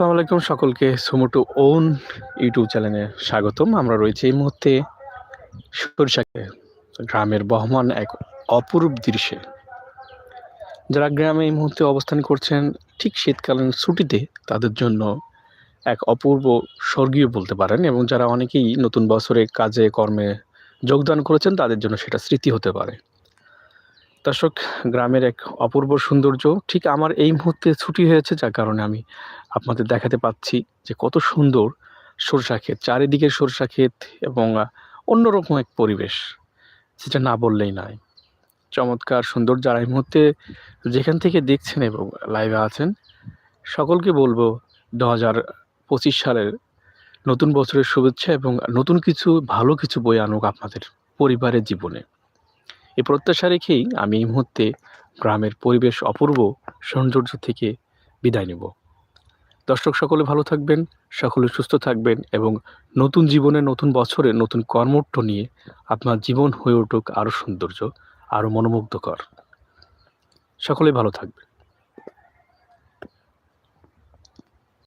আসসালামু আলাইকুম সকলকে। সুমোটো ওন ইউটিউব চ্যানেলে স্বাগতম। আমরা রয়েছি এই মুহূর্তে সরিষাকে গ্রামের বহমান এক অপরূপ দৃশ্যে। যারা গ্রামে এই মুহূর্তে অবস্থান করছেন, ঠিক শীতকালীন ছুটিতে তাদের জন্য এক অপূর্ব স্বর্গীয় বলতে পারেন এবং যারা অনেকেই নতুন বছরে কাজে, কর্মে যোগদান করেছেন, তাদের জন্য সেটা স্মৃতি হতে পারে। দর্শক, গ্রামের এক অপূর্ব সৌন্দর্য ঠিক আমার এই মুহূর্তে ছুটি হয়েছে যার কারণে আমি আপনাদের দেখাতে পাচ্ছি যে কত সুন্দর সরষা ক্ষেত, চারিদিকে সরষা ক্ষেত এবং অন্যরকম এক পরিবেশ। যেটা না বললেই নয়। চমৎকার সুন্দর যারা এই মুহূর্তে যেখান থেকে দেখছেন এবং লাইভে আছেন, সকলকে বলব দু হাজার পঁচিশ সালের নতুন বছরের শুভেচ্ছা এবং নতুন কিছু, ভালো কিছু বই আনুক আপনাদের পরিবারের জীবনে। এই প্রত্যাশা রেখেই আমি এই মুহূর্তে গ্রামের পরিবেশ অপূর্ব সৌন্দর্য থেকে বিদায় নেব। দর্শক সকলে ভালো থাকবেন, সকলে সুস্থ থাকবেন এবং নতুন জীবনে, নতুন বছরে, নতুন কর্মঠ নিয়ে আপনার জীবন হয়ে উঠুক আরও সৌন্দর্য, আরও মনোমুগ্ধকর। সকলে ভালো থাকবেন।